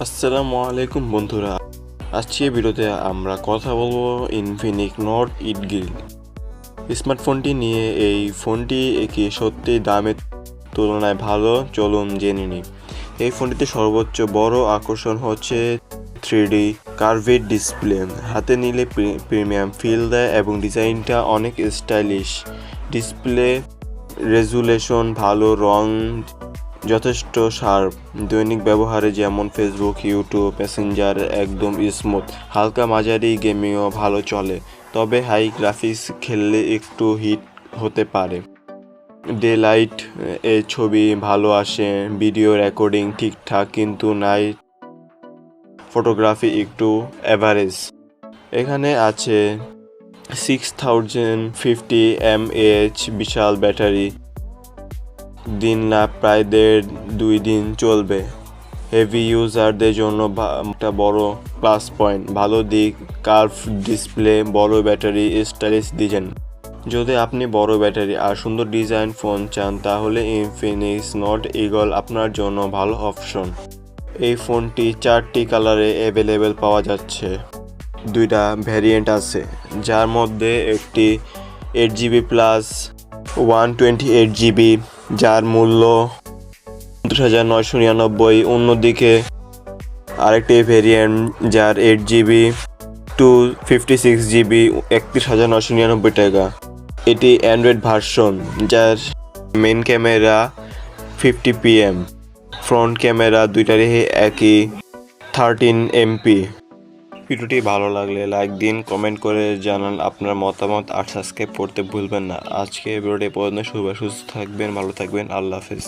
আসসালামু আলাইকুম বন্ধুরা। আজকে ভিডিওতে আমরা কথা বলব ইনফিনিক নট ইট গ্রিল স্মার্টফোনটি নিয়ে এই ফোনটি কি সত্যি দামের তুলনায় ভালো, চলুন জেনে নিই। এই ফোনটিতে সর্বোচ্চ বড় আকর্ষণ হচ্ছে থ্রি ডি কার্ভেড ডিসপ্লে হাতে নিলে প্রি- প্রিমিয়াম ফিল দেয় এবং ডিজাইনটা অনেক স্টাইলিশ ডিসপ্লে রেজুলেশন ভালো, রং যথেষ্ট শার্প দৈনিক ব্যবহারে যেমন ফেসবুক ইউটিউব প্যাসেঞ্জার একদম স্মুথ হালকা মাঝারি গেমিংও ভালো চলে। তবে হাই গ্রাফিক্স খেললে একটু হিট হতে পারে। ডে লাইট এ ছবি ভালো আসে ভিডিও রেকর্ডিং ঠিকঠাক কিন্তু নাইট ফটোগ্রাফি একটু অ্যাভারেজ এখানে আছে six thousand fifty M H বিশাল ব্যাটারি। দিন না, প্রায় দেড়, দুই দিন চলবে। হেভি ইউজারদের জন্য একটা বড় প্লাস পয়েন্ট ভালো দিক কার্ভ ডিসপ্লে বড় ব্যাটারি স্টাইলিশ ডিজাইন যদি আপনি বড় ব্যাটারি আর সুন্দর ডিজাইন ফোন চান, তাহলে ইনফিনিক্স নট ইগল আপনার জন্য ভালো অপশন এই ফোনটি চারটি কালারে অ্যাভেলেবেল পাওয়া যাচ্ছে। দুইটা ভ্যারিয়েন্ট আছে, যার মধ্যে একটি eight GB plus one twenty eight GB যার মূল্য উনত্রিশ হাজার নয়শো নিরানব্বই, অন্যদিকে আরেকটি ভেরিয়েন্ট যার eight GB two fifty six GB একত্রিশ হাজার নয়শো নিরানব্বই টাকা। এটি অ্যান্ড্রয়েড ভার্সন যার main camera fifty PM front camera দুইটারই একই থার্টিন এমপি ভিডিওটি ভালো লাগলে লাইক দিন, কমেন্ট করে জানান আপনার মতামত আর সাবস্ক্রাইব করতে ভুলবেন না। আজকে ভিডিওটি পর্যন্ত। শুভ সুস্থ থাকবেন, ভালো থাকবেন। আল্লাহ হাফেজ।